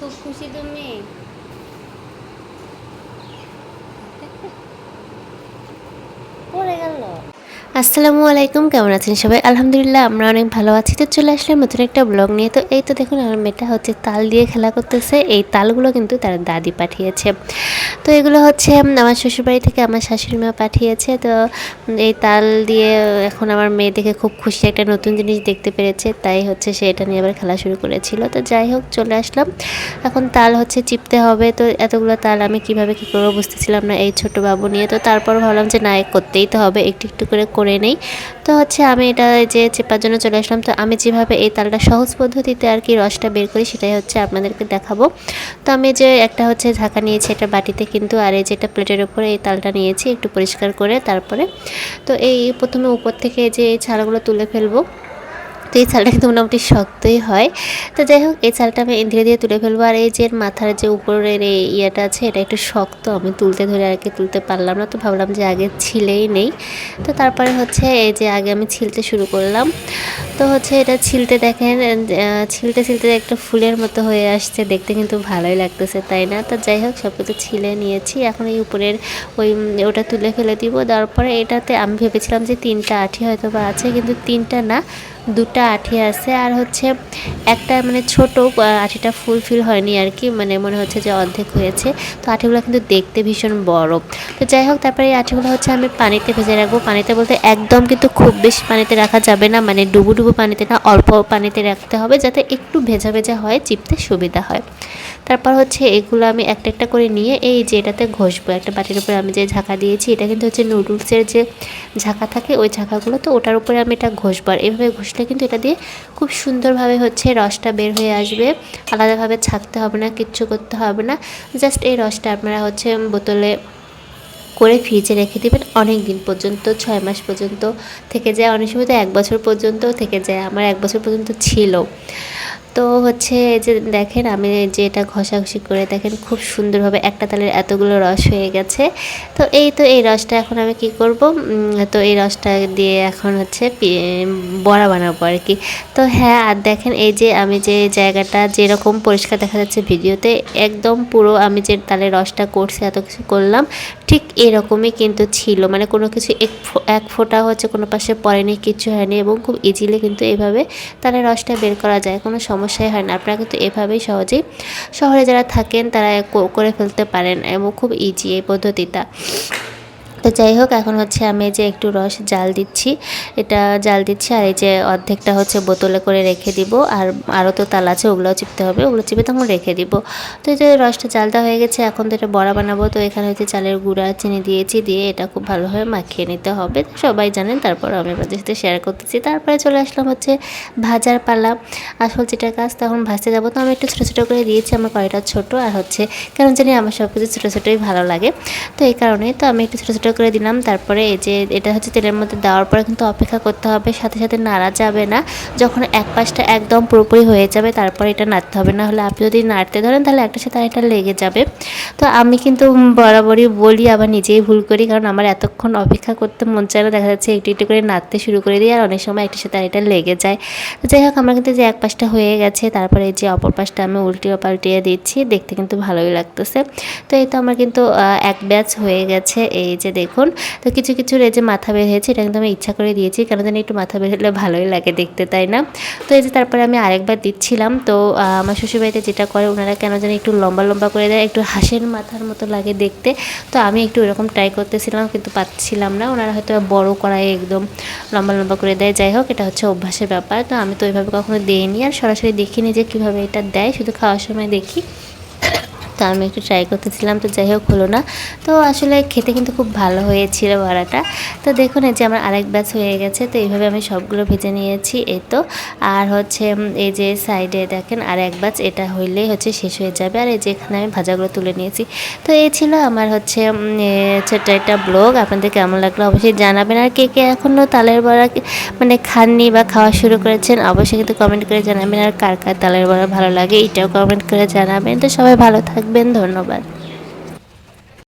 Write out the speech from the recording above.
খুব খুশি তুমি আসসালামু আলাইকুম, কেমন আছেন সবাই? আলহামদুলিল্লাহ, আমরা অনেক ভালো আছি। তো চলে আসলাম নতুন একটা ব্লগ নিয়ে। তো এই তো দেখুন, আমার মেয়েটা হচ্ছে তাল দিয়ে খেলা করতেছে। এই তালগুলো কিন্তু তার দাদি পাঠিয়েছে। তো এগুলো হচ্ছে আমার শ্বশুরবাড়ি থেকে আমার শাশুড়ি মা পাঠিয়েছে। তো এই তাল দিয়ে এখন আমার মেয়ে দেখে খুব খুশি একটা নতুন জিনিস দেখতে পেরেছে। তাই হচ্ছে সে এটা নিয়ে আবার খেলা শুরু করেছিল। তো যাই হোক, চলে আসলাম। এখন তাল হচ্ছে চিপতে হবে। তো এতগুলো তাল আমি কীভাবে কী করব বুঝতেছিলাম না এই ছোট বাবু নিয়ে। তো তারপর ভাবলাম যে, না করতেই তো হবে। একটু একটু করে করে নেই। তো হচ্ছে আমি এটা যে চেপার জন্য চলে আসলাম, তো আমি যেভাবে এই তালটা সহজ পদ্ধতিতে আর কি রসটা বের করি সেটাই হচ্ছে আপনাদেরকে দেখাবো। তো আমি যে একটা হচ্ছে ঢাকা নিয়েছি এটা বাটিতে কিন্তু, আর এই যেটা প্লেটের উপরে এই তালটা নিয়েছি একটু পরিষ্কার করে তারপরে। তো এই প্রথমে উপর থেকে যে এই ছাড়াগুলো তুলে ফেলব তো এই চালটা কিন্তু মোটামুটি শক্তই হয়। তো যাই হোক, এই চালটা আমি ধীরে ধীরে তুলে ফেলব। আর এই যে মাথার যে উপরের এই ইয়েটা আছে, এটা একটু শক্ত। আমি তুলতে ধরে আর কি তুলতে পারলাম না, তো ভাবলাম যে আগে ছিলেই নেই। তো তারপরে হচ্ছে এই যে আগে আমি ছিলতে শুরু করলাম। তো হচ্ছে এটা ছিলতে দেখেন ছিলতে ছিলতে একটা ফুলের মতো হয়ে আসছে। দেখতে কিন্তু ভালোই লাগতেছে, তাই না? তো যাই হোক, সব কিছু ছিলে নিয়েছি। এখন এই উপরের ওই, ওটা তুলে ফেলে দিব। তারপরে এটাতে আমি ভেবেছিলাম যে তিনটা আঠি হয়তো বা আছে, কিন্তু তিনটা না। দুটা আঠি আছে আর হচ্ছে একটা মানে ছোট আঠিটা ফুলফিল হয়নি আর কি মানে মনে হচ্ছে যে অর্ধেক হয়েছে। তো আঠিগুলো কিন্তু দেখতে ভীষণ বড়। তো যাই হোক, তারপরে এই আঠিগুলো হচ্ছে আমি পানিতে ভেজে রাখব। পানিতে বলতে একদম কিন্তু খুব বেশি পানিতে রাখা যাবে না মানে ডুবু ডুবু পানিতে না, অল্প পানিতে রাখতে হবে যাতে একটু ভেজা ভেজা হয়, চিপতে সুবিধা হয়। তারপর হচ্ছে এগুলো আমি একটা একটা করে নিয়ে এই যে এটাতে ঘষবো। একটা বাটির উপরে আমি যে ঝাঁকা দিয়েছি, এটা কিন্তু হচ্ছে নুডলসের যে ঝাঁকা থাকে, ওই ঝাঁকাগুলো তো ওটার উপরে আমি এটা ঘষবো। আর এভাবে ঘষলে কিন্তু এটা দিয়ে খুব সুন্দরভাবে হচ্ছে রসটা বের হয়ে আসবে। আলাদাভাবে ছাঁকতে হবে না, কিচ্ছু করতে হবে না। জাস্ট এই রসটা আপনারা হচ্ছে বোতলে করে ফ্রিজে রেখে দেবেন অনেক দিন পর্যন্ত, ছয় মাস পর্যন্ত থেকে যায়। অনেক সময় তো এক বছর পর্যন্ত থেকে যায়, আমার এক বছর পর্যন্ত ছিল। তো হচ্ছে যে দেখেন, আমি যে এটা ঘষাঘষি করে দেখেন খুব সুন্দরভাবে একটা তালের এতগুলো রস হয়ে গেছে। তো এই তো এই রসটা এখন আমি কি করব? তো এই রসটা দিয়ে এখন হচ্ছে বড়া বানাবো আর কি। তো হ্যাঁ আর দেখেন এই যে আমি যে জায়গাটা যেরকম পরিষ্কার দেখা যাচ্ছে ভিডিওতে, একদম পুরো আমি যে তালের রসটা করছি, এত কিছু করলাম, ঠিক এরকমই কিন্তু ছিল। মানে কোনো কিছু এক এক ফোঁটা হচ্ছে কোনো পাশে পড়েনি কিচ্ছু হয়নি এবং খুব ইজিলি কিন্তু এইভাবে তালের রসটা বের করা যায়। কোনো সমস্যাই হয় না। আপনারা কিন্তু এভাবেই সহজেই শহরে যারা থাকেন তারা করে ফেলতে পারেন এবং খুব ইজি এই পদ্ধতিটা। তো যাই হোক, এখন হচ্ছে আমি যে একটু রস জাল দিচ্ছি। এটা জাল দিচ্ছি আর এই যে অর্ধেকটা হচ্ছে বোতলে করে রেখে দিব। আর আরও তো তাল আছে, ওগুলোও চিপতে হবে। ওগুলো চিপে তখন রেখে দিব। তো এই যে রসটা জালটা হয়ে গেছে, এখন তো এটা বড়া বানাবো। তো এখানে হচ্ছে চালের গুঁড়া, চিনি দিয়েছি, দিয়ে এটা খুব ভালোভাবে মাখিয়ে নিতে হবে। সবাই জানেন, তারপর আমি আপনাদের সাথে শেয়ার করতেছি। তারপরে চলে আসলাম হচ্ছে ভাজার পালা। আসল যেটা কাজ, তখন ভাজতে যাব। তো আমি একটু ছোটো ছোটো করে দিয়েছি, আমার কড়াইটা ছোটো। আর হচ্ছে কেন জানি আমার সব কিছু ছোটো ছোটোই ভালো লাগে। তো এই কারণে তো আমি একটু ছোটো ছোটো করে দিলাম। তারপরে এই যে এটা হচ্ছে তেলের মধ্যে দেওয়ার পরে কিন্তু অপেক্ষা করতে হবে। সাথে সাথে নাড়া যাবে না। যখন এক পাশটা একদম পুরোপুরি হয়ে যাবে, তারপরে এটা নাড়তে হবে। না হলে আপনি যদি নাড়তে ধরেন, তাহলে একটা সাথে আরেকটা লেগে যাবে। তো আমি কিন্তু বরাবরই বলি, আবার নিজেই ভুল করি, কারণ আমার এতক্ষণ অপেক্ষা করতে মন চায় না। দেখা যাচ্ছে একটু একটু করে নাড়তে শুরু করে দিই, আর অনেক সময় একটার সাথে আরেকটা লেগে যায়। তো যাই হোক, আমার কিন্তু যে এক পাশটা হয়ে গেছে, তারপরে এই যে অপর পাশটা আমি উল্টিয়ে পাল্টিয়ে দিচ্ছি। দেখতে কিন্তু ভালোই লাগতেছে। তো এই তো আমার কিন্তু এক ব্যাচ হয়ে গেছে। এই যে দেখুন। তো কিছু কিছু যে মাথা বের হয়েছে, এটা কিন্তু আমি ইচ্ছা করে দিয়েছি। কেন জানি একটু মাথা বের হলে ভালোই লাগে দেখতে, তাই না? তো এই যে তারপরে আমি আরেকবার দিচ্ছিলাম। তো আমার শ্বশুরবাড়িতে যেটা করে, ওনারা কেন জানি একটু লম্বা লম্বা করে দেয়, একটু হাঁসের মাথার মতো লাগে দেখতে। তো আমি একটু এরকম ট্রাই করতেছিলাম, কিন্তু পাচ্ছিলাম না। ওনারা হয়তো বড় কড়াই একদম লম্বা লম্বা করে দেয়। যাই হোক, এটা হচ্ছে অভ্যাসের ব্যাপার। তো আমি তো ওইভাবে কখনো দিইনি। আর সরাসরি দেখিনি যে কীভাবে এটা দেয়। শুধু খাওয়ার সময় দেখি। তো আমি একটু ট্রাই করতেছিলাম, তো যাই হোক হলো না। তো আসলে খেতে কিন্তু খুব ভালো হয়েছিল বড়াটা। তো দেখুন, এই যে আমার আরেক ব্যাচ হয়ে গেছে, তো এইভাবে আমি সবগুলো ভেজে নিয়েছি, এই তো। আর হচ্ছে এই যে সাইডে দেখেন আর এক ব্যাচ এটা হইলেই হচ্ছে শেষ হয়ে যাবে। আর এই যে এখানে আমি ভাজাগুলো তুলে নিয়েছি। তো এই ছিল আমার হচ্ছে ছোট্ট একটা ব্লগ আপনাদের কেমন লাগল অবশ্যই জানাবেন। আর কে কে এখনও তালের বড়া মানে খাননি বা খাওয়া শুরু করেছেন, অবশ্যই কিন্তু কমেন্ট করে জানাবেন। আর কার কার তালের বড়া ভালো লাগে, এটাও কমেন্ট করে জানাবেন। তো সবাই ভালো থাকবেন ধন্যবাদ।